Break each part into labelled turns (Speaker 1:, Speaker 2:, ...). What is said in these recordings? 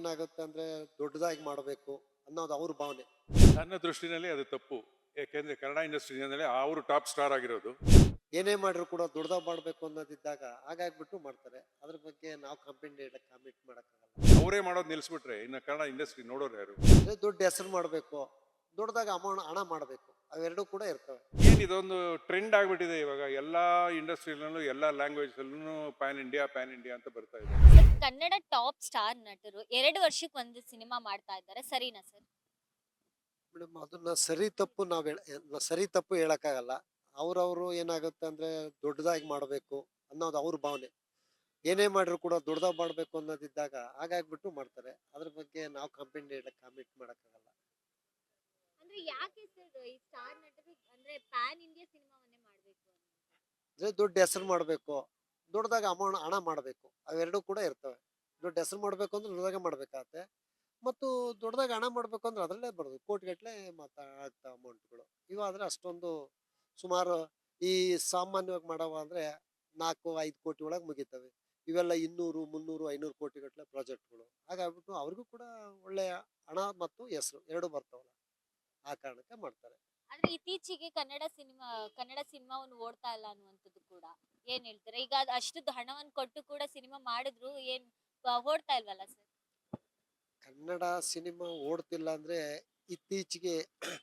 Speaker 1: ಏನಾಗುತ್ತೆ ಅಂದ್ರೆ ದೊಡ್ಡದಾಗಿ ಮಾಡಬೇಕು ಅನ್ನೋದು ಅವ್ರ ಭಾವನೆ.
Speaker 2: ನನ್ನ ದೃಷ್ಟಿನಲ್ಲಿ ಅದು ತಪ್ಪು. ಯಾಕೆಂದ್ರೆ ಕನ್ನಡ ಇಂಡಸ್ಟ್ರಿನಲ್ಲಿ ಅವರು ಟಾಪ್ ಸ್ಟಾರ್ ಆಗಿರೋದು.
Speaker 1: ಏನೇ ಮಾಡಿದ್ರು ಕೂಡ ದೊಡ್ಡದಾಗಿ ಮಾಡಬೇಕು ಅನ್ನೋದಿದ್ದಾಗ ಹಾಗಾಗ್ಬಿಟ್ಟು ಮಾಡ್ತಾರೆ. ಅದ್ರ ಬಗ್ಗೆ ನಾವು ಕಂಪ್ಲೇಂಟ್ ಹೇಳಕ್ ಕಾಮೆಂಟ್ ಮಾಡೋಕ್ಕಾಗಲ್ಲ.
Speaker 2: ಅವರೇ ಮಾಡೋದು ನಿಲ್ಸ್ಬಿಟ್ರೆ ಇನ್ನು ಕನ್ನಡ ಇಂಡಸ್ಟ್ರಿ ನೋಡೋರು ಯಾರು?
Speaker 1: ಅಂದ್ರೆ ದೊಡ್ಡ ಹೆಸರು ಮಾಡಬೇಕು. ದೊಡ್ಡದಾಗ ಅಮೌಂಟ್ ಹಣ ಮಾಡಬೇಕು. ಅವೆರಡೂ ಕೂಡ ಇರ್ತವೆ.
Speaker 2: ಏನು ಇದೊಂದು ಟ್ರೆಂಡ್ ಆಗ್ಬಿಟ್ಟಿದೆ ಇವಾಗ. ಎಲ್ಲಾ ಇಂಡಸ್ಟ್ರಿಯಲ್ಲೂ ಎಲ್ಲಾ ಲ್ಯಾಂಗ್ವೇಜ್ ಅಲ್ಲೂ ಪ್ಯಾನ್ ಇಂಡಿಯಾ ಪ್ಯಾನ್ ಇಂಡಿಯಾ ಅಂತ ಬರ್ತಾ ಇದೆ.
Speaker 3: ಕನ್ನಡ ಟಾಪ್ ಸ್ಟಾರ್ ನಟರು ಎರಡು ವರ್ಷಕ್ಕೆ ಒಂದು ಸಿನಿಮಾ ಮಾಡ್ತಾ ಇದ್ದಾರೆ. ಸರಿನಾ ಸರ್?
Speaker 1: ಮೇಡಮ್ ಅದನ್ನ ಸರಿ ತಪ್ಪು ನಾವು ಸರಿ ತಪ್ಪು ಹೇಳಕ್ಕಾಗಲ್ಲ. ಅವ್ರವ್ರು ಏನಾಗುತ್ತೆ ಅಂದ್ರೆ ದೊಡ್ಡದಾಗಿ ಮಾಡಬೇಕು ಅನ್ನೋದು ಅವ್ರ ಭಾವನೆ. ಏನೇ ಮಾಡಿದ್ರು ಕೂಡ ದೊಡ್ಡದಾಗಿ ಮಾಡಬೇಕು ಅನ್ನೋದಿದ್ದಾಗ ಹಾಗಾಗ್ಬಿಟ್ಟು ಮಾಡ್ತಾರೆ. ಅದ್ರ ಬಗ್ಗೆ ನಾವು ಕಂಪ್ಲೇಂಟ್ ಹೇಳಕ್ ಕಾಮೆಂಟ್ ಮಾಡೋಕ್ಕಾಗಲ್ಲ.
Speaker 3: ಅಂದ್ರೆ ಯಾಕೆ ಸರ್ ಈ ಸ್ಟಾರ್ ನಟರು ಅಂದ್ರೆ ಪ್ಯಾನ್ ಇಂಡಿಯಾ ಸಿನಿಮಾವನ್ನೇ ಮಾಡ್ಬೇಕು
Speaker 1: ಅಂದ್ರೆ ದೊಡ್ಡ ಹೆಸರು ಮಾಡಬೇಕು. ದೊಡ್ಡದಾಗ ಅಮೌಂಟ್ ಹಣ ಮಾಡಬೇಕು. ಅವೆರಡೂ ಕೂಡ ಇರ್ತವೆ. ದೊಡ್ಡ ಹೆಸರು ಮಾಡಬೇಕು ಅಂದ್ರೆ ದೊಡ್ಡದಾಗ ಮಾಡಬೇಕಾಗತ್ತೆ. ಮತ್ತು ದೊಡ್ಡದಾಗ ಹಣ ಮಾಡಬೇಕು ಅಂದ್ರೆ ಅದರಲ್ಲೇ ಬರೋದು. ಕೋಟಿಗಟ್ಟಲೆ ಮಾತಾಡ್ತಾ ಅಮೌಂಟ್ಗಳು. ಇವಾದ್ರೆ ಅಷ್ಟೊಂದು ಸುಮಾರು ಈ ಸಾಮಾನ್ಯವಾಗಿ ಮಾಡವ ಅಂದರೆ ನಾಲ್ಕು, ಐದು ಕೋಟಿ ಒಳಗೆ ಮುಗಿತವೆ. ಇವೆಲ್ಲ ಇನ್ನೂರು, ಮುನ್ನೂರು, ಐನೂರು ಕೋಟಿಗಟ್ಟಲೆ ಪ್ರಾಜೆಕ್ಟ್ಗಳು. ಹಾಗಾಗ್ಬಿಟ್ಟು ಅವ್ರಿಗೂ ಕೂಡ ಒಳ್ಳೆಯ ಹಣ ಮತ್ತು ಹೆಸರು ಎರಡು ಬರ್ತಾವಲ್ಲ. ಆ ಕಾರಣಕ್ಕೆ ಮಾಡ್ತಾರೆ.
Speaker 3: ಆದ್ರೆ ಇತ್ತೀಚೆಗೆ ಕನ್ನಡ ಸಿನಿಮಾ, ಕನ್ನಡ ಸಿನಿಮಾವನ್ನು ಓಡ್ತಾ ಇಲ್ಲ ಅನ್ನುವಂಥದ್ದು ಕೂಡ ಏನ್ ಹೇಳ್ತಾರೆ? ಈಗ ಅಷ್ಟು ಹಣವನ್ನು ಕೊಟ್ಟು ಕೂಡ ಸಿನಿಮಾ ಮಾಡಿದ್ರು ಏನ್ ಓಡ್ತಾ ಇಲ್ವಲ್ಲ ಸರ್
Speaker 1: ಕನ್ನಡ ಸಿನಿಮಾ ಓಡ್ತಿಲ್ಲ ಅಂದ್ರೆ ಇತ್ತೀಚೆಗೆ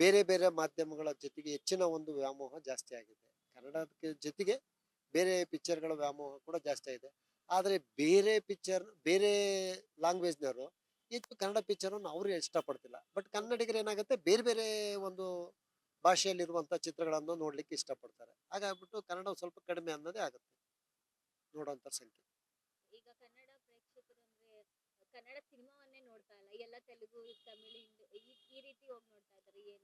Speaker 1: ಬೇರೆ ಬೇರೆ ಮಾಧ್ಯಮಗಳ ಜೊತೆಗೆ ಹೆಚ್ಚಿನ ಒಂದು ವ್ಯಾಮೋಹ ಜಾಸ್ತಿ ಆಗಿದೆ. ಕನ್ನಡಕ್ಕೆ ಜೊತೆಗೆ ಬೇರೆ ಪಿಕ್ಚರ್ಗಳ ವ್ಯಾಮೋಹ ಕೂಡ ಜಾಸ್ತಿ ಆಗಿದೆ. ಆದರೆ ಬೇರೆ ಪಿಕ್ಚರ್, ಬೇರೆ ಲ್ಯಾಂಗ್ವೇಜ್ನವರು ಹೆಚ್ಚು ಕನ್ನಡ ಪಿಕ್ಚರನ್ನು ಅವರು ಇಷ್ಟಪಡ್ತಿಲ್ಲ. ಬಟ್ ಕನ್ನಡಿಗರು ಏನಾಗುತ್ತೆ ಬೇರೆ ಬೇರೆ ಒಂದು ಭಾಷೆಯಲ್ಲಿರುವಂಥ ಚಿತ್ರಗಳನ್ನು ನೋಡ್ಲಿಕ್ಕೆ ಇಷ್ಟಪಡ್ತಾರೆ. ಹಾಗಾಗ್ಬಿಟ್ಟು ಕನ್ನಡ ಸ್ವಲ್ಪ ಕಡಿಮೆ ಅನ್ನೋದೇ ಆಗುತ್ತೆ ನೋಡುವಂತ ಸಂಖ್ಯೆ.
Speaker 3: ಈಗ ಕನ್ನಡ ಪ್ರೇಕ್ಷಕರು ಅಂದ್ರೆ ಕನ್ನಡ ಸಿನಿಮಾವನ್ನೇ ನೋಡ್ತಾ ಇಲ್ಲ. ಎಲ್ಲ ತೆಲುಗು ತಮಿಳು ಹಿಂದಿ ಈ- ರೀತಿ ಹೋಗಿ ನೋಡ್ತಾ ಇದ್ದಾರೆ. ಏನ್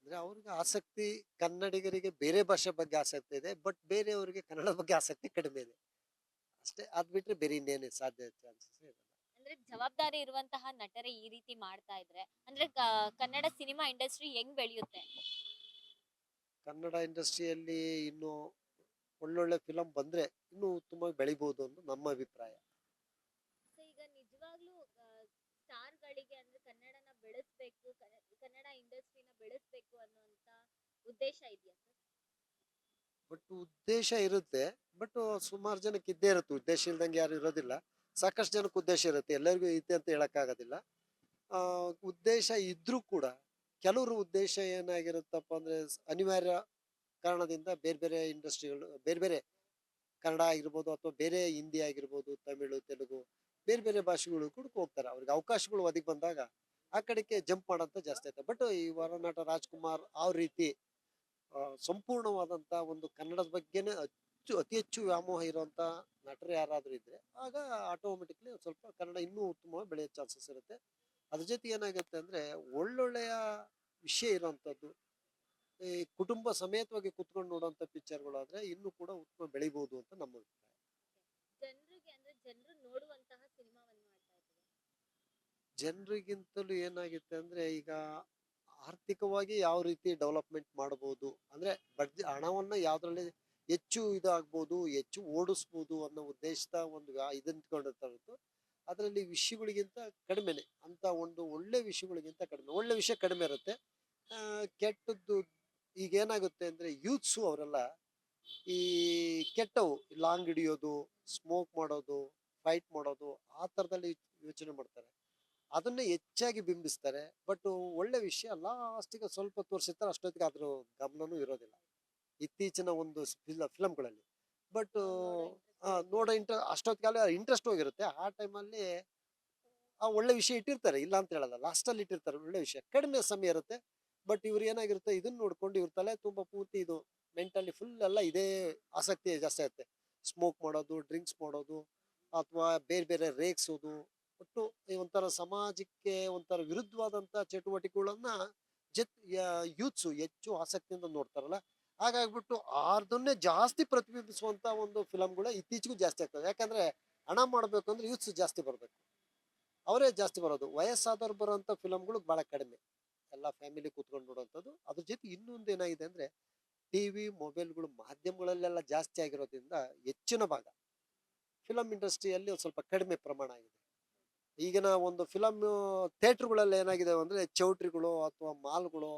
Speaker 1: ಅಂದ್ರೆ ಅವ್ರಿಗೆ ಆಸಕ್ತಿ ಕನ್ನಡಿಗರಿಗೆ ಬೇರೆ ಭಾಷೆ ಬಗ್ಗೆ ಆಸಕ್ತಿ ಇದೆ ಬಟ್ ಬೇರೆಯವರಿಗೆ ಕನ್ನಡ ಬಗ್ಗೆ ಆಸಕ್ತಿ ಕಡಿಮೆ ಇದೆ. ಅಷ್ಟೇ. ಅದ್ ಬಿಟ್ರೆ ಬೇರೆ ಇನ್ನೇನೇ ಸಾಧ್ಯ ಚಾನ್ಸಸ್ ಇಲ್ಲ
Speaker 3: ಅಂದ್ರೆ ಜವಾಬ್ದಾರಿ ಇರುವಂತಹ ನಟರೇ ಈ ರೀತಿ ಮಾಡ್ತಾ ಇದ್ರೆ? ಅಂದ್ರೆ ಕ- ಕನ್ನಡ ಸಿನಿಮಾ ಇಂಡಸ್ಟ್ರಿ ಹೆಂಗ್ ಬೆಳೆಯುತ್ತೆ?
Speaker 1: ಕನ್ನಡ ಇಂಡಸ್ಟ್ರಿಯಲ್ಲಿ ಇನ್ನು ಒಳ್ಳೊಳ್ಳೆ ಫಿಲಂ ಬಂದ್ರೆ ಇನ್ನು ಉತ್ತಮವಾಗಿ ಬೆಳಿಬಹುದು ಅಂತ ನಮ್ಮ ಅಭಿಪ್ರಾಯ.
Speaker 3: ಸೊ ಈಗ ನಿಜವಾಗ್ಲೂ ಸ್ಟಾರ್ಗಳಿಗೆ ಅಂದ್ರೆ ಕನ್ನಡನ ಬೆಳೆಸ್ಬೇಕು ಕನ್ನ- ಕನ್ನಡ ಇಂಡಸ್ಟ್ರಿನ ಬೆಳೆಸ್ಬೇಕು ಅನ್ನುವಂತ ಉದ್ದೇಶ ಇದೆಯಾ
Speaker 1: ಬಟ್ ಉದ್ದೇಶ ಇರುತ್ತೆ. ಬಟ್ ಸುಮಾರು ಜನಕ್ಕೆ ಇದ್ದೇ ಇರುತ್ತೆ. ಉದ್ದೇಶ ಇಲ್ದಂಗೆ ಯಾರು ಇರೋದಿಲ್ಲ. ಸಾಕಷ್ಟು ಜನಕ್ಕೆ ಉದ್ದೇಶ ಇರುತ್ತೆ. ಎಲ್ಲರಿಗೂ ಐತೆ ಅಂತ ಹೇಳಕ್ಕಾಗೋದಿಲ್ಲ. ಉದ್ದೇಶ ಇದ್ರೂ ಕೂಡ ಕೆಲವರು ಉದ್ದೇಶ ಏನಾಗಿರುತ್ತಪ್ಪ ಅಂದ್ರೆ ಅನಿವಾರ್ಯ ಕಾರಣದಿಂದ ಬೇರೆ ಬೇರೆ ಇಂಡಸ್ಟ್ರಿಗಳು, ಬೇರೆ ಬೇರೆ ಕನ್ನಡ ಆಗಿರ್ಬೋದು ಅಥವಾ ಬೇರೆ ಹಿಂದಿ ಆಗಿರ್ಬೋದು, ತಮಿಳು, ತೆಲುಗು, ಬೇರೆ ಬೇರೆ ಭಾಷೆಗಳು ಕೂಡ ಹೋಗ್ತಾರೆ. ಅವ್ರಿಗೆ ಅವಕಾಶಗಳು ಒದಗಿ ಬಂದಾಗ ಆ ಕಡೆಗೆ ಜಂಪ್ ಮಾಡೋಂಥ ಜಾಸ್ತಿ ಆಯ್ತು. ಬಟ್ ಈ ವರನಾಟ ರಾಜ್ಕುಮಾರ್ ಆ ರೀತಿ ಸಂಪೂರ್ಣವಾದಂಥ ಒಂದು ಕನ್ನಡದ ಬಗ್ಗೆನೇ ಹೆಚ್ಚು ಅತಿ ಹೆಚ್ಚು ವ್ಯಾಮೋಹ ಇರುವಂತ ನಟರು ಯಾರಾದ್ರೂ ಇದ್ರೆ ಆಗ ಆಟೋಮೆಟಿಕ್ಲಿ ಸ್ವಲ್ಪ ಕನ್ನಡ ಇನ್ನೂ ಉತ್ತಮವಾಗಿ ಬೆಳೆಯೋ ಚಾನ್ಸಸ್ ಇರುತ್ತೆ. ಅದ್ರ ಜೊತೆ ಏನಾಗುತ್ತೆ ಅಂದ್ರೆ ಒಳ್ಳೊಳ್ಳೆಯ ವಿಷಯ ಇರುವಂತದ್ದು ಈ ಕುಟುಂಬ ಸಮೇತವಾಗಿ ಕುತ್ಕೊಂಡು ನೋಡುವಂತ ಪಿಕ್ಚರ್ಗಳು ಆದ್ರೆ ಇನ್ನೂ ಕೂಡ ಉತ್ತಮ ಬೆಳಿಬಹುದು ಅಂತ ನಮ್ಮ ಅಭಿಪ್ರಾಯ. ಜನರಿಗಿಂತಲೂ ಏನಾಗುತ್ತೆ ಅಂದ್ರೆ ಈಗ ಆರ್ಥಿಕವಾಗಿ ಯಾವ ರೀತಿ ಡೆವಲಪ್ಮೆಂಟ್ ಮಾಡಬಹುದು ಅಂದ್ರೆ ಬಡ್ಜೆ ಹಣವನ್ನ ಯಾವ್ದ್ರಲ್ಲಿ ಹೆಚ್ಚು ಇದಾಗ್ಬೋದು, ಹೆಚ್ಚು ಓಡಿಸ್ಬೋದು ಅನ್ನೋ ಉದ್ದೇಶದ ಒಂದು ಇದಂತ್ಕೊಂಡಿರ್ತಾರದ್ದು ಅದರಲ್ಲಿ ವಿಷಯಗಳಿಗಿಂತ ಕಡಿಮೆನೆ. ಅಂತ ಒಂದು ಒಳ್ಳೆ ವಿಷಯಗಳಿಗಿಂತ ಕಡಿಮೆ. ಒಳ್ಳೆ ವಿಷಯ ಕಡಿಮೆ ಇರುತ್ತೆ. ಕೆಟ್ಟದ್ದು ಈಗ ಏನಾಗುತ್ತೆ ಅಂದ್ರೆ ಯೂತ್ಸು ಅವರೆಲ್ಲ ಈ ಕೆಟ್ಟವು, ಲಾಂಗ್ ಹಿಡಿಯೋದು, ಸ್ಮೋಕ್ ಮಾಡೋದು, ಫೈಟ್ ಮಾಡೋದು, ಆ ಥರದಲ್ಲಿ ಯೋಚನೆ ಮಾಡ್ತಾರೆ. ಅದನ್ನ ಹೆಚ್ಚಾಗಿ ಬಿಂಬಿಸ್ತಾರೆ. ಬಟ್ ಒಳ್ಳೆ ವಿಷಯ ಲಾಸ್ಟಿಗೆ ಸ್ವಲ್ಪ ತೋರಿಸಿರ್ತಾರೆ ಅಷ್ಟೊತ್ತಿಗೆ ಅದ್ರ ಗಮನನೂ ಇರೋದಿಲ್ಲ. ಇತ್ತೀಚಿನ ಒಂದು ಫಿಲಮ್ಗಳಲ್ಲಿ ಬಟ್ ನೋಡೋ ಇಂಟ್ರ ಅಷ್ಟೊತ್ತಿಗೆಲ್ಲ ಇಂಟ್ರೆಸ್ಟ್ ಹೋಗಿರುತ್ತೆ. ಆ ಟೈಮಲ್ಲಿ ಆ ಒಳ್ಳೆ ವಿಷಯ ಇಟ್ಟಿರ್ತಾರೆ. ಇಲ್ಲ ಅಂತ ಹೇಳಲ್ಲ. ಲಾಸ್ಟಲ್ಲಿ ಇಟ್ಟಿರ್ತಾರೆ. ಒಳ್ಳೆ ವಿಷಯ. ಕಡಿಮೆ ಸಮಯ ಇರುತ್ತೆ. ಬಟ್ ಇವ್ರು ಏನಾಗಿರುತ್ತೆ? ಇದನ್ನ ನೋಡ್ಕೊಂಡು ಇವ್ರ ತಲೆ ತುಂಬ ಪೂರ್ತಿ ಇದು ಮೆಂಟಲಿ ಫುಲ್ ಎಲ್ಲ ಇದೇ ಆಸಕ್ತಿ ಜಾಸ್ತಿ ಆಗುತ್ತೆ. ಸ್ಮೋಕ್ ಮಾಡೋದು ಡ್ರಿಂಕ್ಸ್ ಮಾಡೋದು ಅಥವಾ ಬೇರೆ ಬೇರೆ ರೇಗ್ಸೋದು. ಒಟ್ಟು ಈ ಒಂಥರ ಸಮಾಜಕ್ಕೆ ಒಂಥರ ವಿರುದ್ಧವಾದಂಥ ಚಟುವಟಿಕೆಗಳನ್ನು ಜತ್ ಯೂತ್ಸು ಹೆಚ್ಚು ಆಸಕ್ತಿಯಿಂದ ನೋಡ್ತಾರಲ್ಲ? ಹಾಗಾಗ್ಬಿಟ್ಟು ಅದನ್ನೇ ಜಾಸ್ತಿ ಪ್ರತಿಬಿಂಬಿಸುವಂತ ಒಂದು ಫಿಲಮ್ಗಳು ಇತ್ತೀಚೆಗೂ ಜಾಸ್ತಿ ಆಗ್ತದೆ ಯಾಕಂದ್ರೆ ಹಣ ಮಾಡಬೇಕು ಅಂದ್ರೆ ಯೂತ್ಸ್ ಜಾಸ್ತಿ ಬರ್ಬೇಕು. ಅವರೇ ಜಾಸ್ತಿ ಬರೋದು. ವಯಸ್ಸಾದವ್ರು ಬರೋಂಥ ಫಿಲಮ್ಗಳು ಬಹಳ ಕಡಿಮೆ. ಎಲ್ಲ ಫ್ಯಾಮಿಲಿ ಕೂತ್ಕೊಂಡು ನೋಡುವಂಥದ್ದು. ಅದ್ರ ಜೊತೆ ಇನ್ನೊಂದು ಏನಾಗಿದೆ ಅಂದ್ರೆ ಟಿವಿ ಮೊಬೈಲ್ಗಳು ಮಾಧ್ಯಮಗಳಲ್ಲೆಲ್ಲ ಜಾಸ್ತಿ ಆಗಿರೋದ್ರಿಂದ ಹೆಚ್ಚಿನ ಭಾಗ ಫಿಲಮ್ ಇಂಡಸ್ಟ್ರಿಯಲ್ಲಿ ಒಂದು ಸ್ವಲ್ಪ ಕಡಿಮೆ ಪ್ರಮಾಣ ಆಗಿದೆ. ಈಗಿನ ಒಂದು ಫಿಲಮ್ ಥಿಯೇಟ್ರ್ಗಳಲ್ಲಿ ಏನಾಗಿದೆ ಅಂದ್ರೆ ಚೌಟ್ರಿಗಳು ಅಥವಾ ಮಾಲ್ಗಳು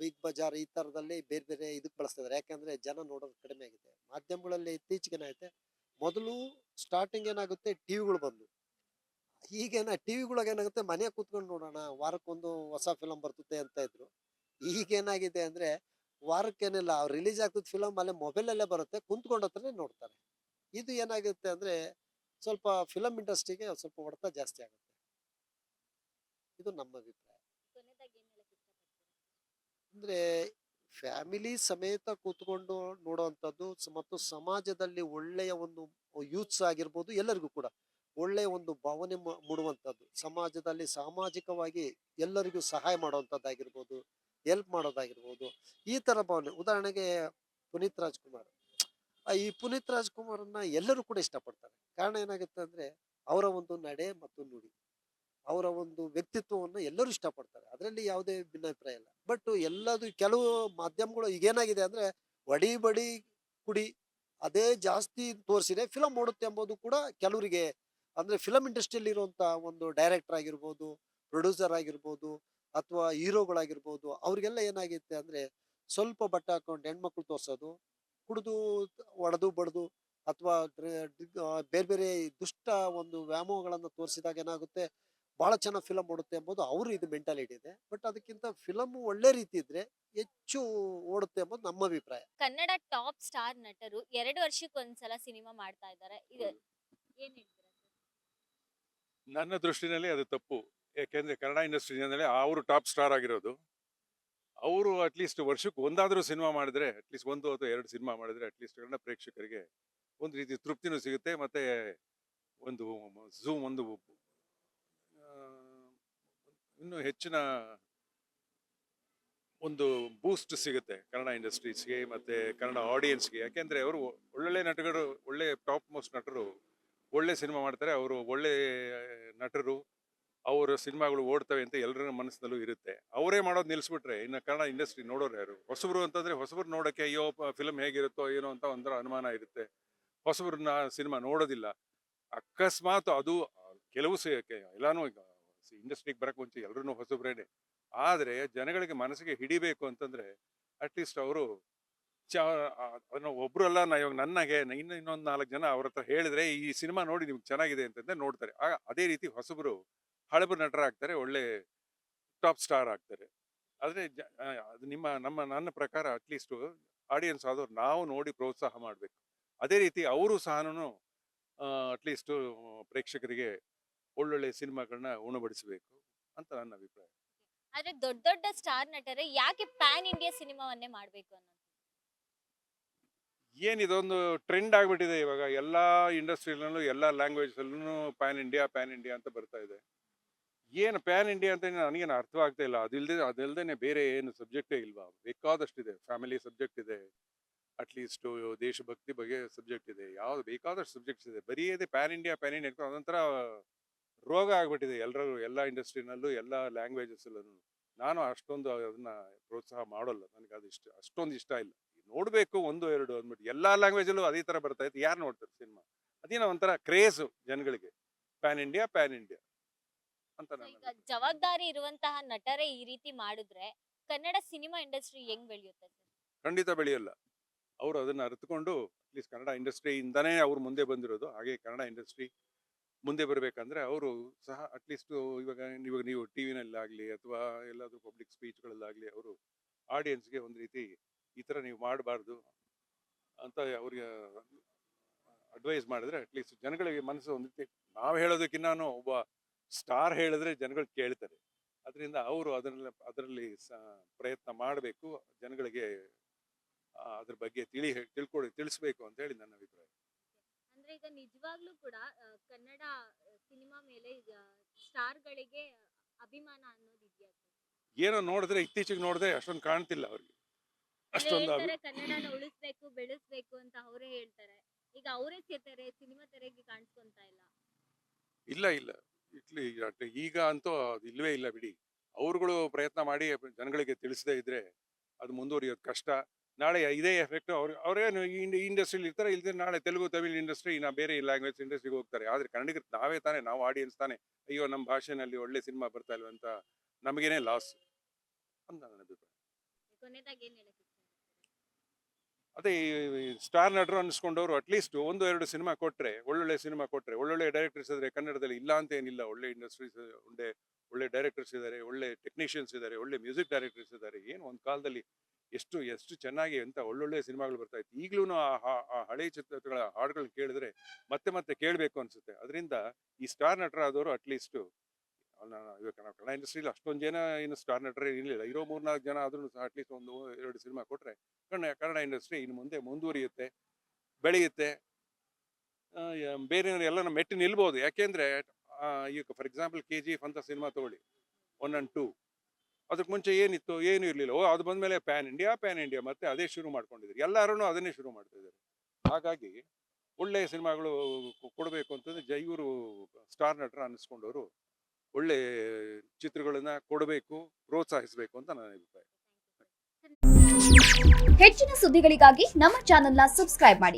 Speaker 1: ಬಿಗ್ ಬಜಾರ್ ಈ ತರದಲ್ಲಿ ಬೇರೆ ಬೇರೆ ಇದಕ್ಕೆ ಬಳಸ್ತಿದ್ದಾರೆ ಯಾಕಂದ್ರೆ ಜನ ನೋಡೋದು ಕಡಿಮೆ ಆಗಿದೆ. ಮಾಧ್ಯಮಗಳಲ್ಲಿ ಇತ್ತೀಚೆಗೆ ಏನಾಯ್ತೆ ಮೊದಲು ಸ್ಟಾರ್ಟಿಂಗ್ ಏನಾಗುತ್ತೆ ಟಿವಿಗಳು ಬಂದು ಈಗೇನ ಟಿವಿಗಳಾಗ ಏನಾಗುತ್ತೆ ಮನೆ ಕೂತ್ಕೊಂಡು ನೋಡೋಣ, ವಾರಕ್ಕೊಂದು ಹೊಸ ಫಿಲಮ್ ಬರ್ತದೆ ಅಂತ ಇದ್ರು. ಈಗೇನಾಗಿದೆ ಅಂದ್ರೆ, ವಾರಕ್ಕೇನಿಲ್ಲ ರಿಲೀಸ್ ಆಗ್ತದ ಫಿಲಮ್ ಅಲ್ಲೇ ಮೊಬೈಲಲ್ಲೇ ಬರುತ್ತೆ, ಕುಂತ್ಕೊಂಡ ಹತ್ರನೇ ನೋಡ್ತಾರೆ. ಇದು ಏನಾಗುತ್ತೆ ಅಂದ್ರೆ, ಸ್ವಲ್ಪ ಫಿಲಮ್ ಇಂಡಸ್ಟ್ರಿಗೆ ಸ್ವಲ್ಪ ಹೊಡೆತ ಜಾಸ್ತಿ ಆಗುತ್ತೆ. ಇದು ನಮ್ಮ ಅಭಿಪ್ರಾಯ
Speaker 3: ಕೊನೆದಾಗಿ ಏನ್ ಹೇಳಕ್ ಇಷ್ಟಪಡ್ತೀರಾ
Speaker 1: ಅಂದ್ರೆ ಫ್ಯಾಮಿಲಿ ಸಮೇತ ಕೂತ್ಕೊಂಡು ನೋಡುವಂಥದ್ದು ಮತ್ತು ಸಮಾಜದಲ್ಲಿ ಒಳ್ಳೆಯ ಒಂದು ಯೂತ್ಸ್ ಆಗಿರ್ಬೋದು ಎಲ್ಲರಿಗೂ ಕೂಡ ಒಳ್ಳೆಯ ಒಂದು ಭಾವನೆ ಮೂಡುವಂಥದ್ದು. ಸಮಾಜದಲ್ಲಿ ಸಾಮಾಜಿಕವಾಗಿ ಎಲ್ಲರಿಗೂ ಸಹಾಯ ಮಾಡುವಂಥದ್ದಾಗಿರ್ಬೋದು, ಹೆಲ್ಪ್ ಮಾಡೋದಾಗಿರ್ಬೋದು, ಈ ಥರ ಭಾವನೆ. ಉದಾಹರಣೆಗೆ ಪುನೀತ್ ರಾಜ್ಕುಮಾರ್. ಈ ಪುನೀತ್ ರಾಜ್ಕುಮಾರನ್ನ ಎಲ್ಲರೂ ಕೂಡ ಇಷ್ಟಪಡ್ತಾರೆ. ಕಾರಣ ಏನಾಗುತ್ತೆ ಅಂದರೆ ಅವರ ಒಂದು ನಡೆ ಮತ್ತು ನುಡಿ. ಅವರ ಒಂದು ವ್ಯಕ್ತಿತ್ವವನ್ನು ಎಲ್ಲರೂ ಇಷ್ಟಪಡ್ತಾರೆ. ಅದರಲ್ಲಿ ಯಾವುದೇ ಭಿನ್ನಾಭಿಪ್ರಾಯ ಇಲ್ಲ. ಬಟ್ ಎಲ್ಲದು ಕೆಲವು ಮಾಧ್ಯಮಗಳು ಈಗೇನಾಗಿದೆ ಅಂದ್ರೆ ಒಡಿ ಬಡಿ ಕುಡಿ ಅದೇ ಜಾಸ್ತಿ ತೋರಿಸಿದೆ. ಫಿಲಮ್ ಓಡುತ್ತೆ ಎಂಬುದು ಕೂಡ ಕೆಲವರಿಗೆ ಅಂದ್ರೆ ಫಿಲಮ್ ಇಂಡಸ್ಟ್ರಿಯಲ್ಲಿ ಇರುವಂತ ಒಂದು ಡೈರೆಕ್ಟರ್ ಆಗಿರ್ಬೋದು ಪ್ರೊಡ್ಯೂಸರ್ ಆಗಿರ್ಬೋದು ಅಥವಾ ಹೀರೋಗಳಾಗಿರ್ಬೋದು ಅವ್ರಿಗೆಲ್ಲ ಏನಾಗಿತ್ತೆ ಅಂದ್ರೆ ಸ್ವಲ್ಪ ಬಟ್ಟೆ ಹಾಕೊಂಡು ಹೆಣ್ಮಕ್ಳು ತೋರಿಸೋದು, ಕುಡಿದು, ಒಡೆದು, ಬಡ್ದು ಅಥವಾ ಬೇರೆ ಬೇರೆ ದುಷ್ಟ ಒಂದು ವ್ಯಾಮೋಹಗಳನ್ನು ತೋರಿಸಿದಾಗ ಏನಾಗುತ್ತೆ? ಬಹಳ ಚೆನ್ನಾಗಿ ಫಿಲಮ್ ಓಡುತ್ತೆ ಎಂಬುದು ಅವರು ಇದು ಮೆಂಟಾಲಿಟಿ ಇದೆ. ಬಟ್ ಅದಕ್ಕಿಂತ ಫಿಲಮ್ ಒಳ್ಳೆ ರೀತಿ ಇದ್ರೆ ಹೆಚ್ಚು ಓಡುತ್ತೆ ಎಂಬುದು ನಮ್ಮ ಅಭಿಪ್ರಾಯ.
Speaker 3: ಕನ್ನಡ ಟಾಪ್ ಸ್ಟಾರ್ ನಟರು ಎರಡು ವರ್ಷಕ್ಕೊಂದ್ಸಲ ಸಿನಿಮಾ ಮಾಡ್ತಾ ಇದ್ದಾರೆ. ಇದು ಏನ್ ಹೇಳ್ತೀರಾ
Speaker 2: ನನ್ನ ದೃಷ್ಟಿನಲ್ಲಿ ಅದು ತಪ್ಪು. ಯಾಕೆಂದ್ರೆ ಕನ್ನಡ ಇಂಡಸ್ಟ್ರಿನಲ್ಲಿ ಅವರು ಟಾಪ್ ಸ್ಟಾರ್ ಆಗಿರೋದು. ಅವರು ಅಟ್ಲೀಸ್ಟ್ ವರ್ಷಕ್ಕೆ ಒಂದಾದರೂ ಸಿನಿಮಾ ಮಾಡಿದ್ರೆ ಅಟ್ಲೀಸ್ಟ್ ಒಂದು ಅಥವಾ ಎರಡು ಸಿನಿಮಾ ಮಾಡಿದ್ರೆ ಅಟ್ಲೀಸ್ಟ್ ಕನ್ನಡ ಪ್ರೇಕ್ಷಕರಿಗೆ ಒಂದು ರೀತಿ ತೃಪ್ತಿನೂ ಸಿಗುತ್ತೆ. ಮತ್ತೆ ಒಂದು ಝೂಮ್ ಒಂದು ಇನ್ನೂ ಹೆಚ್ಚಿನ ಒಂದು ಬೂಸ್ಟ್ ಸಿಗುತ್ತೆ ಕನ್ನಡ ಇಂಡಸ್ಟ್ರೀಸ್ಗೆ ಮತ್ತೆ ಕನ್ನಡ ಆಡಿಯನ್ಸ್ಗೆ ಯಾಕೆಂದ್ರೆ ಅವರು ಒಳ್ಳೊಳ್ಳೆ ನಟರು, ಒಳ್ಳೆ ಟಾಪ್ ಮೋಸ್ಟ್ ನಟರು, ಒಳ್ಳೆ ಸಿನಿಮಾ ಮಾಡ್ತಾರೆ. ಅವರು ಒಳ್ಳೆ ನಟರು, ಅವರ ಸಿನಿಮಾಗಳು ಓಡ್ತವೆ ಅಂತ ಎಲ್ಲರ ಮನಸ್ಸಿನಲ್ಲೂ ಇರುತ್ತೆ. ಅವರೇ ಮಾಡೋದು ನಿಲ್ಲಿಸ್ಬಿಟ್ರೆ ಇನ್ನು ಕನ್ನಡ ಇಂಡಸ್ಟ್ರಿ ನೋಡೋರು ಯಾರು? ಹೊಸಬರು ಅಂತಂದ್ರೆ ಹೊಸಬ್ರು ನೋಡೋಕ್ಕೆ ಅಯ್ಯೋ ಫಿಲಮ್ ಹೇಗಿರುತ್ತೋ ಏನೋ ಅಂತ ಒಂಥರ ಅನುಮಾನ ಇರುತ್ತೆ. ಹೊಸಬ್ರನ್ನ ಸಿನಿಮಾ ನೋಡೋದಿಲ್ಲ. ಅಕಸ್ಮಾತ್ ಅದು ಕೆಲವು ಎಲ್ಲಾನು ಎಲ್ಲಾನು ಇಂಡಸ್ಟ್ರಿಗೆ ಬರಕ್ ಮುಂಚೆ ಎಲ್ಲರೂ ಹೊಸಬ್ರೇನೆ. ಆದ್ರೆ ಜನಗಳಿಗೆ ಮನಸ್ಸಿಗೆ ಹಿಡಿಬೇಕು ಅಂತಂದ್ರೆ ಅಟ್ಲೀಸ್ಟ್ ಅವರು ಚ ಅಲ್ಲ ನಾ ಇವಾಗ ನನಗೆ ಇನ್ನು ಇನ್ನೊಂದು ನಾಲ್ಕು ಜನ ಅವ್ರ ಹತ್ರ ಹೇಳಿದ್ರೆ ಈ ಸಿನಿಮಾ ನೋಡಿ ನಿಮ್ಗೆ ಚೆನ್ನಾಗಿದೆ ಅಂತಂದ್ರೆ ನೋಡ್ತಾರೆ. ಆಗ ಅದೇ ರೀತಿ ಹೊಸಬರು ಹಳಬರು ನಟರಾಗ್ತಾರೆ, ಒಳ್ಳೆ ಟಾಪ್ ಸ್ಟಾರ್ ಆಗ್ತಾರೆ. ಆದ್ರೆ ನಿಮ್ಮ ನಮ್ಮ ನನ್ನ ಪ್ರಕಾರ ಅಟ್ಲೀಸ್ಟ್ ಆಡಿಯನ್ಸ್ ಆದವ್ರು ನಾವು ನೋಡಿ ಪ್ರೋತ್ಸಾಹ ಮಾಡಬೇಕು. ಅದೇ ರೀತಿ ಅವರು ಸಹನೂ ಅಟ್ಲೀಸ್ಟ್ ಪ್ರೇಕ್ಷಕರಿಗೆ ಒಳ್ಳೊಳ್ಳೆ ಸಿನಿಮಾಗಳನ್ನ ಉಣಬಡಿಸಬೇಕು ಅಂತ ನನ್ನ ಅಭಿಪ್ರಾಯ.
Speaker 3: ಆದ್ರೆ ದೊಡ್ಡ ದೊಡ್ಡ ಸ್ಟಾರ್ ನಟರೇ ಯಾಕೆ ಪ್ಯಾನ್ ಇಂಡಿಯಾ ಸಿನಿಮಾವನ್ನೇ ಮಾಡಬೇಕು ಅನ್ನೋದು?
Speaker 2: ಏನಿದೊಂದು ಟ್ರೆಂಡ್ ಆಗಿಬಿಟ್ಟಿದೆ ಇವಾಗ ಎಲ್ಲ ಇಂಡಸ್ಟ್ರಿಯಲ್ಲೂ ಎಲ್ಲ ಲ್ಯಾಂಗ್ವೇಜಲ್ಲೂ ಪ್ಯಾನ್ ಇಂಡಿಯಾ ಪ್ಯಾನ್ ಇಂಡಿಯಾ ಅಂತ ಬರ್ತಾ ಇದೆ. ಏನು ಪ್ಯಾನ್ ಇಂಡಿಯಾ ಅಂತ ನನಗೇನು ಅರ್ಥವಾಗ್ತಾ ಇಲ್ಲ. ಅದಿಲ್ಲದೆ ಅದಿಲ್ಲದೇ ಬೇರೆ ಏನು ಸಬ್ಜೆಕ್ಟೇ ಇಲ್ವಾ? ಬೇಕಾದಷ್ಟಿದೆ ಫ್ಯಾಮಿಲಿ ಸಬ್ಜೆಕ್ಟ್ ಇದೆ. ಅಟ್ಲೀಸ್ಟು ದೇಶಭಕ್ತಿ ಬಗ್ಗೆ ಸಬ್ಜೆಕ್ಟ್ ಇದೆ. ಯಾವ್ದು ಬೇಕಾದಷ್ಟು ಸಬ್ಜೆಕ್ಟ್ಸ್ ಇದೆ. ಬರೀ ಇದೆ ಪ್ಯಾನ್ ಇಂಡಿಯಾ ಪ್ಯಾನ್ ಇಂಡಿಯಾ ಅದೊಂಥರ ರೋಗ ಆಗ್ಬಿಟ್ಟಿದೆ ಎಲ್ಲರೂ ಎಲ್ಲ ಇಂಡಸ್ಟ್ರಿನಲ್ಲೂ ಎಲ್ಲ ಲ್ಯಾಂಗ್ವೇಜಸ್ ಅಲ್ಲೂ ನಾನು ಅಷ್ಟೊಂದು ಅದನ್ನ ಪ್ರೋತ್ಸಾಹ ಮಾಡೋಲ್ಲ ನನಗೆ ಅದು ಇಷ್ಟ ಅಷ್ಟೊಂದು ಇಷ್ಟ ಇಲ್ಲ. ನೋಡಬೇಕು ಒಂದು ಎರಡು ಅಂದ್ಬಿಟ್ಟು ಎಲ್ಲ ಲ್ಯಾಂಗ್ವೇಜಲ್ಲೂ ಅದೇ ತರ ಬರ್ತಾ ಇತ್ತು. ಯಾರು ನೋಡ್ತಾರೆ ಸಿನಿಮಾ? ಅದೇನೋ ಒಂಥರ ಕ್ರೇಜ್ ಜನಗಳಿಗೆ. ಪ್ಯಾನ್ ಇಂಡಿಯಾ ಪ್ಯಾನ್ ಇಂಡಿಯಾ ಅಂತ
Speaker 3: ಜವಾಬ್ದಾರಿ ಇರುವಂತಹ ನಟರೇ ಈ ರೀತಿ ಮಾಡಿದ್ರೆ ಕನ್ನಡ ಸಿನಿಮಾ ಇಂಡಸ್ಟ್ರಿ ಹೆಂಗ್ ಬೆಳೆಯುತ್ತೆ
Speaker 2: ಖಂಡಿತ ಬೆಳೆಯಲ್ಲ. ಅವರು ಅದನ್ನ ಅರಿತುಕೊಂಡು ಅಟ್ಲೀಸ್ಟ್ ಕನ್ನಡ ಇಂಡಸ್ಟ್ರಿಯಿಂದನೇ ಅವ್ರು ಮುಂದೆ ಬಂದಿರೋದು. ಹಾಗೆ ಕನ್ನಡ ಇಂಡಸ್ಟ್ರಿ ಮುಂದೆ ಬರಬೇಕಂದ್ರೆ ಅವರು ಸಹ ಅಟ್ಲೀಸ್ಟ್ ಇವಾಗ ಇವಾಗ ನೀವು ಟಿ ವಿನಲ್ಲಾಗಲಿ ಅಥವಾ ಎಲ್ಲಾದ್ರೂ ಪಬ್ಲಿಕ್ ಸ್ಪೀಚ್ಗಳಲ್ಲಾಗಲಿ ಅವರು ಆಡಿಯನ್ಸ್ಗೆ ಒಂದು ರೀತಿ ಈ ಥರ ನೀವು ಮಾಡಬಾರ್ದು ಅಂತ ಅವ್ರಿಗೆ ಅಡ್ವೈಸ್ ಮಾಡಿದ್ರೆ ಅಟ್ಲೀಸ್ಟ್ ಜನಗಳಿಗೆ ಮನಸ್ಸು ಒಂದು ರೀತಿ ನಾವು ಹೇಳೋದಕ್ಕಿಂತ ಒಬ್ಬ ಸ್ಟಾರ್ ಹೇಳಿದ್ರೆ ಜನಗಳು ಕೇಳ್ತಾರೆ. ಅದರಿಂದ ಅವರು ಅದರಲ್ಲಿ ಅದರಲ್ಲಿ ಪ್ರಯತ್ನ ಮಾಡಬೇಕು, ಜನಗಳಿಗೆ ಅದ್ರ ಬಗ್ಗೆ ತಿಳಿ ತಿಳ್ಕೊಡಿ ತಿಳಿಸ್ಬೇಕು ಅಂತ ಹೇಳಿ ನನ್ನ ಅಭಿಪ್ರಾಯ.
Speaker 3: ಅಂದ್ರೆ ಈಗ ನಿಜವಾಗ್ಲೂ ಕೂಡ ಆ, ಕನ್ನಡ ಸಿನಿಮಾ ಮೇಲೆ ಸ್ಟಾರ್ ಗಳಿಗೆ ಅಭಿಮಾನ ಅನ್ನೋದು ಇದೆಯಾ?
Speaker 2: ಏನೋ ನೋಡಿದ್ರೆ ಇತ್ತೀಚೆಗೆ ನೋಡಿದ್ರೆ ಅಷ್ಟೊಂದು ಕಾಣ್ತಿಲ್ಲ ಅವ್ರಿಗೆ. ಅಷ್ಟೊಂದು ಅಭಿ-
Speaker 3: ಕನ್ನಡನ ಉಳಿಸ್ಬೇಕು ಬೆಳೆಸ್ಬೇಕು ಅಂತ ಅವರೇ ಹೇಳ್ತಾರೆ. ಈಗ ಅವರೇ ಸೇರ್ತಾರೆ ಸಿನಿಮಾ ತೆರೆಗೆ ಕಾಣಿಸ್ಕೊಂತ ಇಲ್ಲ.
Speaker 2: ಇಲ್ಲ ಇಲ್ಲ. ಇಟ್ಲಿ ಅಟ್- ಈಗ ಅಂತೂ ಅದು ಇಲ್ವೇ ಇಲ್ಲ ಬಿಡಿ. ಅವ್ರುಗಳು ಪ್ರಯತ್ನ ಮಾಡಿ ಜನಗಳಿಗೆ ತಿಳಿಸದೇ ಇದ್ರೆ ಅದು ಮುಂದುವರಿಯೋದು ಕಷ್ಟ. ನಾಳೆ ಇದೇ ಎಫೆಕ್ಟ್ ಅವ್ರು ಅವ್ರೇನು ಈ ಇಂಡಸ್ಟ್ರಿಲಿ ಇರ್ತಾರೆ ನಾಳೆ ತೆಲುಗು ತಮಿಳ್ ಇಂಡಸ್ಟ್ರಿ ಇನ್ನ ಬೇರೆ ಲ್ಯಾಂಗ್ವೇಜ್ ಇಂಡಸ್ಟ್ರಿಗೆ ಹೋಗ್ತಾರೆ. ಆದ್ರೆ ಕನ್ನಡಿಗರು ನಾವೇ ತಾನೇ ನಾವು ಆಡಿಯನ್ಸ್ ತಾನೇ. ಅಯ್ಯೋ ನಮ್ಮ ಭಾಷೆನಲ್ಲಿ ಒಳ್ಳೆ ಸಿನಿಮಾ ಬರ್ತಾ ಇಲ್ವಂತ ನಮಗೇನೆ ಲಾಸ್ ಅಂತ ನನ್ನ ಅಭಿಪ್ರಾಯ. ಅದೇ ಸ್ಟಾರ್ ನಟರು ಅನ್ಸ್ಕೊಂಡವ್ರು ಅಟ್ಲೀಸ್ಟ್ ಒಂದು ಎರಡು ಸಿನಿಮಾ ಕೊಟ್ರೆ ಒಳ್ಳೊಳ್ಳೆ ಸಿನಿಮಾ ಕೊಟ್ರೆ ಒಳ್ಳೊಳ್ಳೆ ಡೈರೆಕ್ಟರ್ಸ್ ಇದ್ದಾರೆ ಕನ್ನಡದಲ್ಲಿ ಇಲ್ಲ ಅಂತ ಏನಿಲ್ಲ. ಒಳ್ಳೆ ಇಂಡಸ್ಟ್ರೀಸ್ ಒಳ್ಳೆ ಒಳ್ಳೆ ಡೈರೆಕ್ಟರ್ಸ್ ಇದ್ದಾರೆ ಒಳ್ಳೆ ಟೆಕ್ನಿಷಿಯನ್ಸ್ ಇದ್ದಾರೆ ಒಳ್ಳೆ ಮ್ಯೂಸಿಕ್ ಡೈರೆಕ್ಟರ್ಸ್ ಇದ್ದಾರೆ ಏನು ಒಂದು ಕಾಲದಲ್ಲಿ ಎಷ್ಟು ಎಷ್ಟು ಚೆನ್ನಾಗಿ ಅಂತ ಒಳ್ಳೊಳ್ಳೆ ಸಿನಿಮಾಗಳು ಬರ್ತಾ ಇತ್ತು. ಈಗಲೂ ಆ ಹಳೆ ಚಿತ್ರಗಳ ಹಾಡುಗಳನ್ನ ಕೇಳಿದ್ರೆ ಮತ್ತೆ ಮತ್ತೆ ಕೇಳಬೇಕು ಅನ್ಸುತ್ತೆ. ಅದರಿಂದ ಈ ಸ್ಟಾರ್ ನಟರಾದವರು ಅಟ್ಲೀಸ್ಟ್ ಇವಾಗ ಕನ್ನಡ ಇಂಡಸ್ಟ್ರಿಲಿ ಅಷ್ಟೊಂದು ಜನ ಏನು ಸ್ಟಾರ್ ನಟರೇ ಇರಲಿಲ್ಲ. ಇರೋ ಮೂರ್ನಾಲ್ಕು ಜನ ಆದ್ರೂ ಸಹ ಅಟ್ಲೀಸ್ಟ್ ಒಂದು ಎರಡು ಸಿನಿಮಾ ಕೊಟ್ಟರೆ ಕನ್ನಡ ಕನ್ನಡ ಇಂಡಸ್ಟ್ರಿ ಇನ್ನು ಮುಂದೆ ಮುಂದುವರಿಯುತ್ತೆ, ಬೆಳೆಯುತ್ತೆ. ಬೇರೆ ಎಲ್ಲ ಮೆಟ್ಟಿ ನಿಲ್ಬೋದು. ಯಾಕೆಂದ್ರೆ ಈಗ for example K G F ಅಂತ ಸಿನಿಮಾ ತಗೊಳ್ಳಿ. ಒನ್ ಆ್ಯಂಡ್ ಟೂ ಅದಕ್ಕೆ ಮುಂಚೆ ಏನಿತ್ತು, ಏನು ಇರಲಿಲ್ಲ. ಓ, ಅದು ಬಂದ್ಮೇಲೆ ಪ್ಯಾನ್ ಇಂಡಿಯಾ ಪ್ಯಾನ್ ಇಂಡಿಯಾ ಮತ್ತೆ ಅದೇ ಶುರು ಮಾಡ್ಕೊಂಡಿದ್ರು ಎಲ್ಲರೂ ಅದನ್ನೇ ಶುರು ಮಾಡ್ತಾ ಇದ್ದಾರೆ. ಹಾಗಾಗಿ ಒಳ್ಳೆ ಸಿನಿಮಾಗಳು ಕೊಡಬೇಕು ಅಂತಂದ್ರೆ ಜೈವೂರು ಸ್ಟಾರ್ ನಟರ ಅನ್ನಿಸ್ಕೊಂಡವರು ಒಳ್ಳೆ ಚಿತ್ರಗಳನ್ನ ಕೊಡಬೇಕು, ಪ್ರೋತ್ಸಾಹಿಸಬೇಕು ಅಂತ ನನ್ನ ಅಭಿಪ್ರಾಯ.
Speaker 4: ಹೆಚ್ಚಿನ ಸುದ್ದಿಗಳಿಗಾಗಿ ನಮ್ಮ ಚಾನೆಲ್ನ ಸಬ್ಸ್ಕ್ರೈಬ್ ಮಾಡಿ.